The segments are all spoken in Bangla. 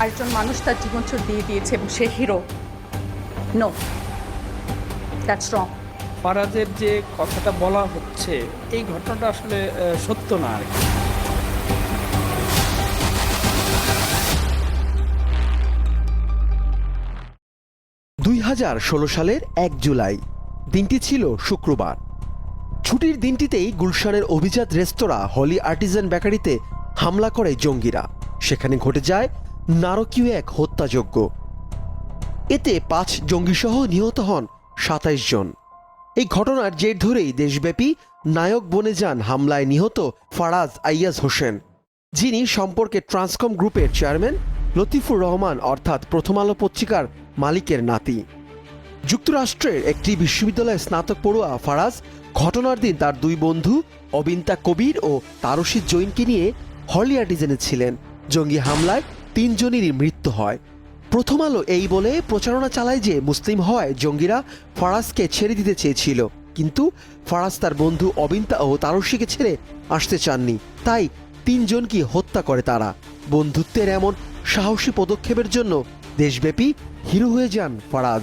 আরেকজন মানুষ তার জীবন চোর দিয়ে দিয়েছে এবং সে হিরো নো দ্যাটস রং ফারাজের যে কথাটা বলা হচ্ছে এই ঘটনাটা আসলে সত্য না আর কি? দুই হাজার ষোলো সালের এক জুলাই দিনটি ছিল শুক্রবার। ছুটির দিনটিতেই গুলশানের অভিজাত রেস্তোরাঁ হলি আর্টিজান বেকারিতে হামলা করে জঙ্গিরা। সেখানে ঘটে যায় নারকীয় এক হত্যাযজ্ঞ। এতে পাঁচ জঙ্গিসহ নিহত হন সাতাইশ জন। এই ঘটনার জের ধরেই দেশব্যাপী নায়ক বনে যান হামলায় নিহত ফারাজ আইয়াজ হোসেন, যিনি সম্পর্কে ট্রান্সকম গ্রুপের চেয়ারম্যান লতিফুর রহমান অর্থাৎ প্রথম আলো পত্রিকার মালিকের নাতি। যুক্তরাষ্ট্রের একটি বিশ্ববিদ্যালয়ে স্নাতক পড়ুয়া ফারাজ ঘটনার দিন তার দুই বন্ধু অবিন্তা কবির ও তারশিদ জৈনকে নিয়ে হলি আর্টিজেনে ছিলেন। জঙ্গি হামলায় তিনজনেরই মৃত্যু হয়। প্রথম আলো এই বলে প্রচারণা চালায় যে মুসলিম হওয়ায় জঙ্গিরা ফারাজকে ছেড়ে দিতে চেয়েছিল। কিন্তু ফারাজ তার বন্ধু অবিন্তা ও তারস্বীকে ছেড়ে আসতে চাননি। তাই তিনজনকে হত্যা করে তারা। বন্ধুত্বের এমন সাহসী পদক্ষেপের জন্য দেশব্যাপী হিরো হয়ে যান ফারাজ।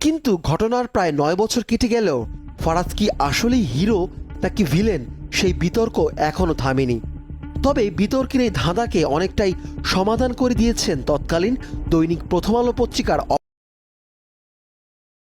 কিন্তু ঘটনার প্রায় নয় বছর কেটে গেলেও ফারাজ কি আসলেই হিরো নাকি ভিলেন? সেই বিতর্ক এখনও থামেনি। তবে বিতর্কের এই ধাঁধাকে অনেকটাই সমাধান করে দিয়েছেন তৎকালীন দৈনিক প্রথম আলো পত্রিকার